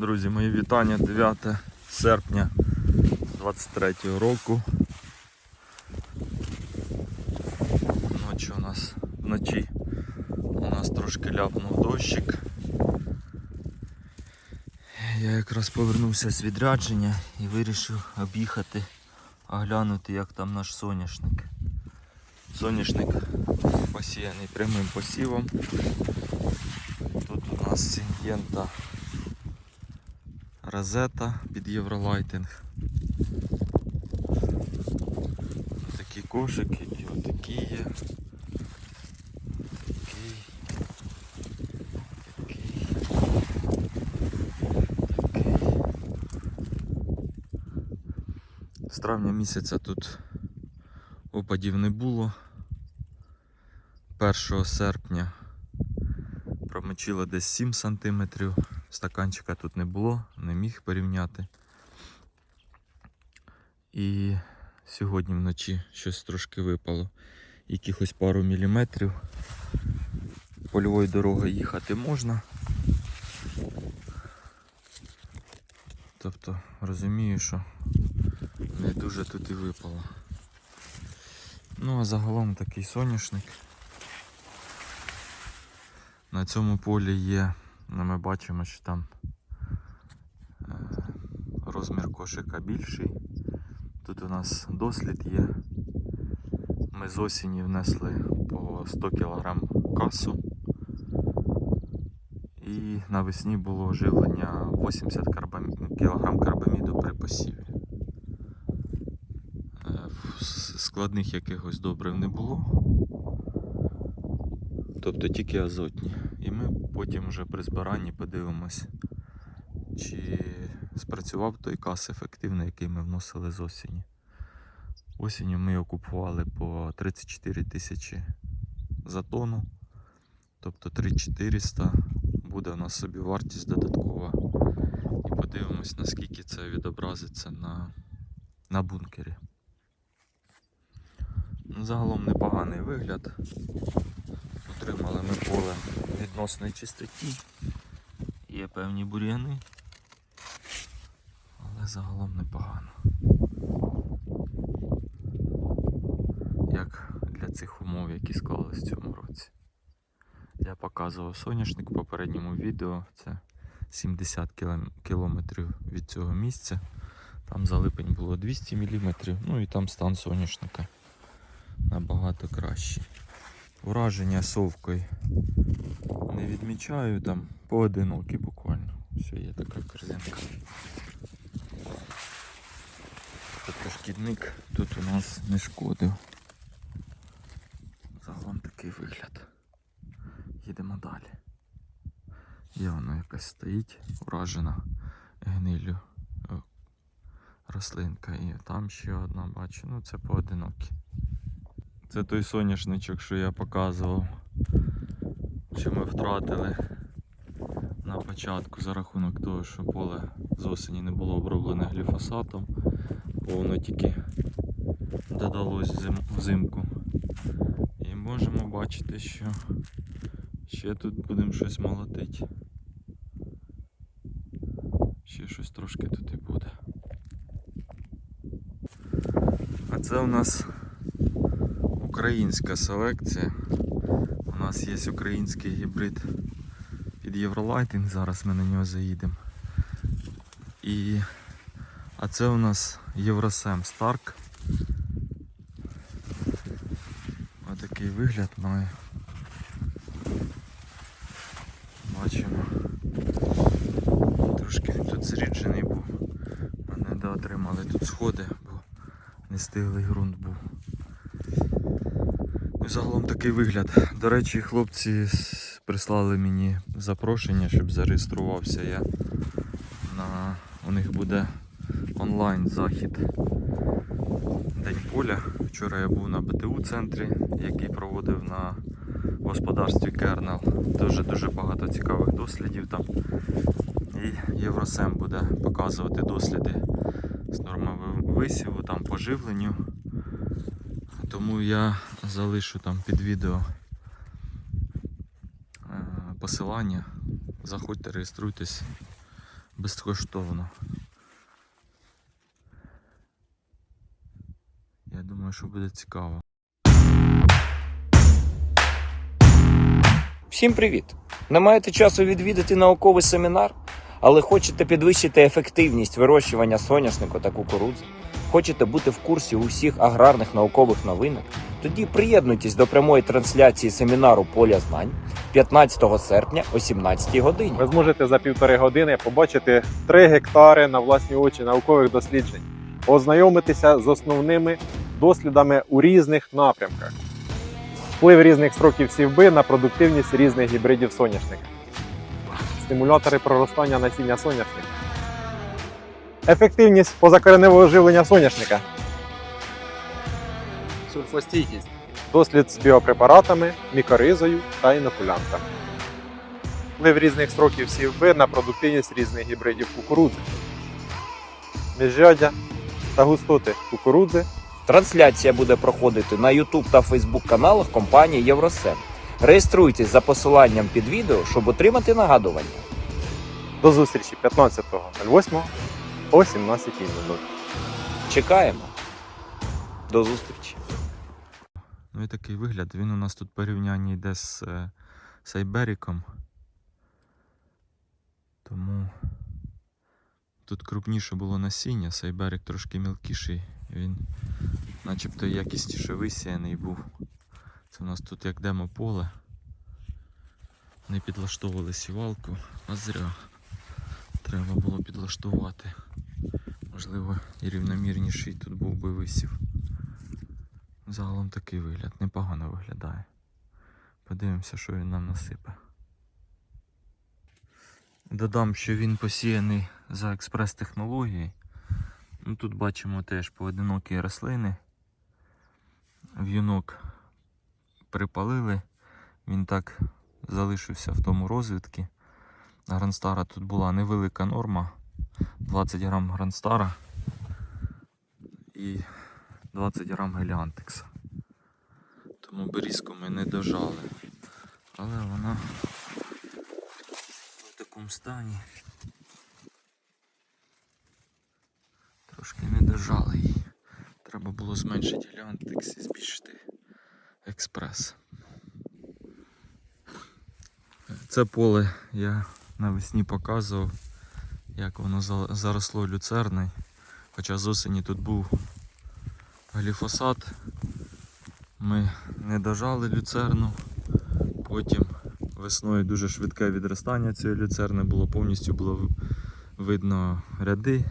Друзі, мої вітання 9 серпня 23 року. Ночі у нас вночі у нас трошки ляпнув дощик. Я якраз повернувся з відрядження і вирішив об'їхати, оглянути, як там наш соняшник. Соняшник посіяний прямим посівом. Тут у нас сінгента розета під євролайтинг. Такі кошики і отакі є. З травня місяця тут опадів не було. 1 серпня промочило десь 7 см. Стаканчика тут не було, не міг порівняти. І сьогодні вночі щось трошки випало. Якихось пару міліметрів. Польовою дорогою їхати можна. Тобто розумію, що не дуже тут і випало. Ну а загалом такий соняшник. На цьому полі є, ну, ми бачимо, що там розмір кошика більший. Тут у нас дослід є. Ми з осені внесли по 100 кг касу. І навесні було живлення 80 кг карбаміду при посіві. Е, Складних якихось добрив не було. Тобто тільки азотні. І ми потім вже при збиранні подивимось, чи спрацював той кас ефективно, який ми вносили з осені. Осінню ми його купували по 34 тисячі за тонну. Тобто 3400 буде у нас собі вартість додаткова. І подивимось, наскільки це відобразиться на, на бункері. Загалом непоганий вигляд. Отримали ми поле в відносній чистоті. Є певні бур'яни, загалом непогано. Як для цих умов, які склались в цьому році. Я показував соняшник в попередньому відео. Це 70 кілом- кілометрів від цього місця. Там за липень було 200 мм, ну і там стан соняшника набагато кращий. Враження совкою не відмічаю, там поодинокі буквально. Все, є така корзинка. Тобто шкідник тут у нас не шкодив. Загалом такий вигляд. Їдемо далі. Є воно якась стоїть, вражена гнилю рослинка. І там ще одна бачу. Ну це поодинокі. Це той соняшничок, що я показував, що ми втратили на початку за рахунок того, що поле з осені не було оброблене гліфосатом, бо воно тільки додалось зим- взимку. І можемо бачити, що ще тут будемо щось молотити. Ще щось трошки тут і буде. А це у нас українська селекція. У нас є український гібрид під Євролайтинг, зараз ми на нього заїдемо. І... А це у нас Євросем Старк. Отакий вигляд має. Бачимо. Трошки тут зріджений був. Ми не доотримали тут сходи, бо нестиглий ґрунт був. Ну, загалом такий вигляд. До речі, хлопці прислали мені запрошення, щоб зареєструвався я. На... У них буде онлайн захід День поля. Вчора я був на БТУ центрі, який проводив на господарстві Кернел. Дуже дуже багато цікавих дослідів там. І Євросем буде показувати досліди з нормами висіву, там поживленню. Тому я залишу там під відео е, посилання. Заходьте, реєструйтесь. безкоштовно. Думаю, що буде цікаво. Всім привіт! Не маєте часу відвідати науковий семінар, але хочете підвищити ефективність вирощування соняшнику та кукурудзи? Хочете бути в курсі усіх аграрних наукових новинок? Тоді приєднуйтесь до прямої трансляції семінару Поля знань 15 серпня о 17 годині. Ви зможете за півтори години побачити 3 гектари на власні очі наукових досліджень, ознайомитися з основними дослідами у різних напрямках, вплив різних строків сівби на продуктивність різних гібридів соняшника, стимулятори проростання насіння соняшника, ефективність позакореневого живлення соняшника, Сульфостійкість. дослід з біопрепаратами, мікоризою та інокулянтами. Вплив різних строків сівби на продуктивність різних гібридів кукурудзи, міжрядя та густоти кукурудзи Трансляція буде проходити на YouTube та Facebook каналах компанії Євросем. Реєструйтесь за посиланням під відео, щоб отримати нагадування. До зустрічі 15.08 о 17.00. Чекаємо. До зустрічі. Ну і такий вигляд. Він у нас тут порівняння йде з е, Сайберіком. Тому тут крупніше було насіння, Сайберик трошки мілкіший. Він начебто якісніше висіяний був. Це у нас тут як демо поле. Не підлаштовували сівалку, а зря. Треба було підлаштувати. Можливо, і рівномірніший тут був би висів. Загалом такий вигляд, непогано виглядає. Подивимося, що він нам насипе. Додам, що він посіяний за експрес-технологією. Ну, тут бачимо теж поодинокі рослини. В'юнок припалили, він так залишився в тому розвитку. Гранстара тут була невелика норма. 20 грам гранстара і 20 грам геліантекса. Тому берізку ми не дожали. Але вона в такому стані. Її. Треба було зменшити геліантекс і збільшити експрес. Це поле я навесні показував, як воно заросло люцерною. Хоча з осені тут був гліфосат. Ми не дожали люцерну. Потім весною дуже швидке відростання цієї люцерни було, повністю було видно ряди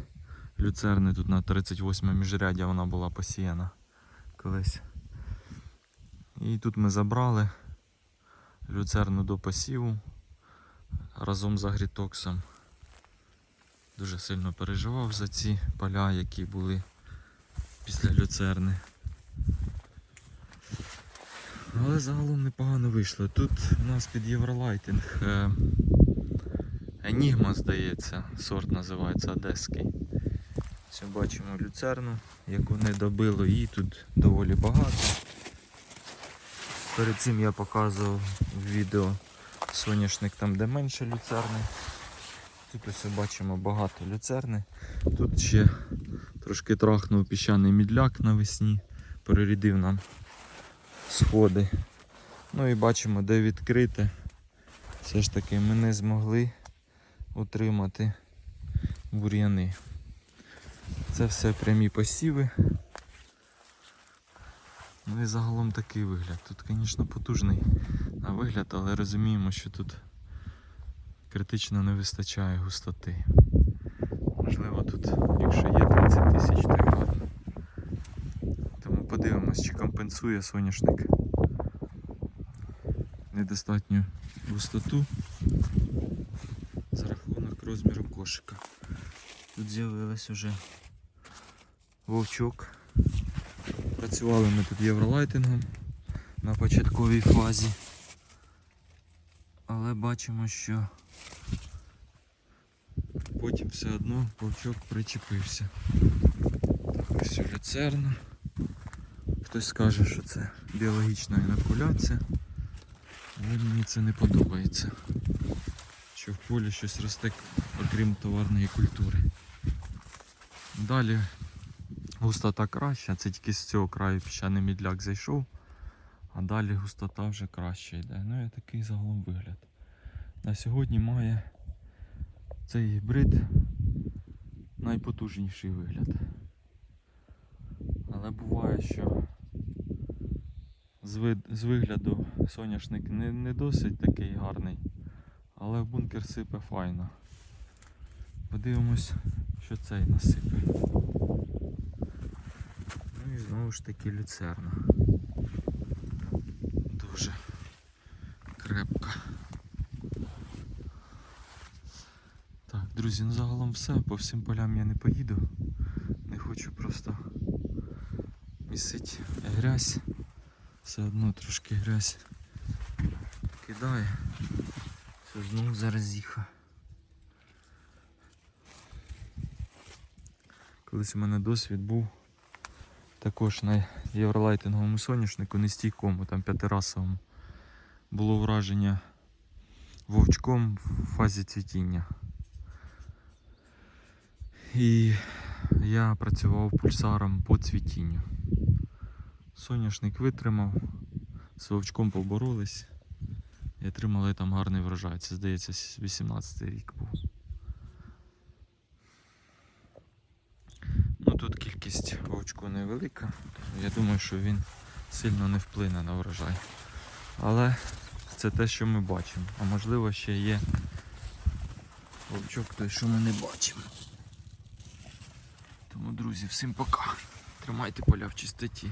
люцерни. Тут на 38 міжряддя вона була посіяна колись. І тут ми забрали люцерну до посіву разом з агрітоксом. Дуже сильно переживав за ці поля, які були після люцерни. Але загалом непогано вийшло. Тут у нас під Євролайтинг е, Енігма, здається, сорт називається Одеський. Ось бачимо люцерну, яку не добило, її тут доволі багато. Перед цим я показував в відео соняшник там, де менше люцерни. Тут ось бачимо багато люцерни. Тут ще трошки трахнув піщаний мідляк навесні, перерідив нам сходи. Ну і бачимо, де відкрите. Все ж таки ми не змогли утримати бур'яни. Це все прямі посіви. Ну і загалом такий вигляд. Тут, звісно, потужний на вигляд, але розуміємо, що тут критично не вистачає густоти. Можливо, тут, якщо є 30 тисяч, то й гарно. Тому подивимось, чи компенсує соняшник недостатню густоту за рахунок розміру кошика. Тут з'явилась уже вовчок. Працювали ми тут євролайтингом на початковій фазі. Але бачимо, що потім все одно вовчок причепився. Так, ось люцерна. Хтось скаже, що це біологічна інокуляція. Але мені це не подобається. що в полі щось росте, окрім товарної культури. Далі густота краща, це тільки з цього краю піщаний мідляк зайшов, а далі густота вже краще йде. Ну і такий загалом вигляд. На сьогодні має цей гібрид найпотужніший вигляд. Але буває, що з, вид, з вигляду соняшник не, не досить такий гарний, але бункер сипе файно. Подивимось, що цей насипе. Знову ж таки люцерна. Дуже крепка. Так, друзі, ну загалом все. По всім полям я не поїду. Не хочу просто місить грязь. Все одно трошки грязь кидає. Все знову зараз їха. Колись у мене досвід був також на євролайтинговому соняшнику, не стійкому, там п'ятирасовому. Було враження вовчком в фазі цвітіння. І я працював пульсаром по цвітінню. Соняшник витримав, з вовчком поборолись і отримали там гарний врожай. Це, здається, 18 рік був. Ну тут кількість вовчку невелика, я думаю, що він сильно не вплине на врожай. Але це те, що ми бачимо. А можливо ще є вовчок той, що ми не бачимо. Тому, друзі, всім пока. Тримайте поля в чистоті.